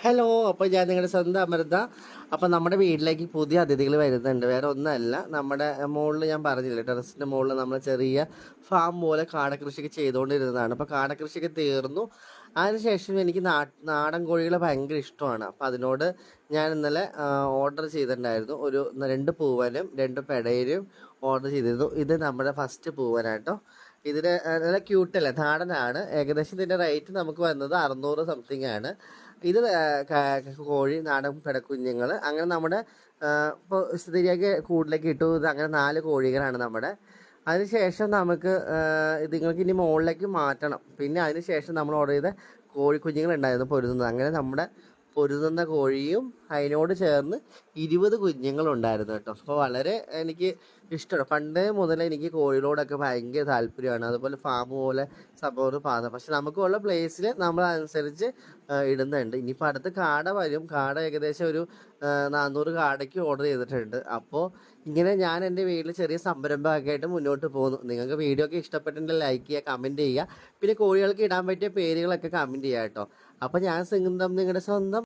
Hello അപ്പോൾ ഞാൻ നിങ്ങളുടെ സ്വന്തം അമൃത. അപ്പോൾ നമ്മുടെ വീട്ടിലേക്ക് പുതിയ അതിഥികൾ വരുന്നുണ്ട്. വേറെ ഒന്നല്ല നമ്മുടെ മുകളിൽ ഞാൻ പറഞ്ഞില്ല ടെറസിന്റെ മുകളിൽ നമ്മൾ ചെറിയ ഫാം പോലെ കാടകൃഷിയൊക്കെ ചെയ്തുകൊണ്ടിരുന്നതാണ്. അപ്പോൾ കാടകൃഷിയൊക്കെ തീർന്നു. അതിനുശേഷം എനിക്ക് നാടൻ കോഴികളെ ഭയങ്കര ഇഷ്ടമാണ്. അപ്പോൾ അതിനോട് ഞാൻ ഇന്നലെ ഓർഡർ ചെയ്തിട്ടുണ്ടായിരുന്നു. ഒരു രണ്ട് പൂവനും രണ്ട് പെടയരും ഓർഡർ ചെയ്തിരുന്നു. ഇത് നമ്മുടെ ഫസ്റ്റ് പൂവനാട്ടോ. ഇതിന് നല്ല ക്യൂട്ടല്ലേ നാടനാണ്. ഏകദേശം ഇതിന്റെ റേറ്റ് നമുക്ക് വന്നത് അറുന്നൂറ് സംതിങ് ആണ്. ഇത് കോഴി നാടൻ പെടക്കുഞ്ഞുങ്ങൾ അങ്ങനെ നമ്മുടെ ഇപ്പോൾ സ്ഥിതിയാക്കി കൂടുതലേക്ക് ഇട്ടു. ഇത് അങ്ങനെ നാല് കോഴികളാണ് നമ്മുടെ. അതിനുശേഷം നമുക്ക് ആ, ഇതുങ്ങൾക്ക് ഇനി മുകളിലേക്ക് മാറ്റണം. പിന്നെ അതിനുശേഷം നമ്മൾ ഓർഡർ ചെയ്ത കോഴിക്കുഞ്ഞുങ്ങൾ ഉണ്ടായിരുന്നു പൊരുതുന്നത്. അങ്ങനെ നമ്മുടെ പൊരുതുന്ന കോഴിയും അതിനോട് ചേർന്ന് ഇരുപത് കുഞ്ഞുങ്ങളുണ്ടായിരുന്നു കേട്ടോ. അപ്പോൾ വളരെ എനിക്ക് ഇഷ്ടമാണ്. പണ്ടേ മുതലേ എനിക്ക് കോഴികളോടൊക്കെ ഭയങ്കര താല്പര്യമാണ്. അതുപോലെ ഫാം പോലെ സംഭവം പാത. പക്ഷെ നമുക്കുള്ള പ്ലേസിൽ നമ്മൾ അനുസരിച്ച് ഇടുന്നുണ്ട്. ഇനിയിപ്പോൾ അടുത്ത് കാട വരും. കാട ഏകദേശം ഒരു നാനൂറ് കാടയ്ക്ക് ഓർഡർ ചെയ്തിട്ടുണ്ട്. അപ്പോൾ ഇങ്ങനെ ഞാൻ എന്റെ വീട്ടിൽ ചെറിയ സംരംഭമൊക്കെ ആയിട്ട് മുന്നോട്ട് പോകുന്നു. നിങ്ങൾക്ക് വീഡിയോ ഒക്കെ ഇഷ്ടപ്പെട്ടിട്ടുണ്ടെങ്കിൽ ലൈക്ക് ചെയ്യുക കമന്റ് ചെയ്യുക. പിന്നെ കോഴികൾക്ക് ഇടാൻ പറ്റിയ പേരുകളൊക്കെ കമന്റ് ചെയ്യുക കേട്ടോ. അപ്പോൾ ഞാൻ സിംഗം നിങ്ങളുടെ സ്വന്തം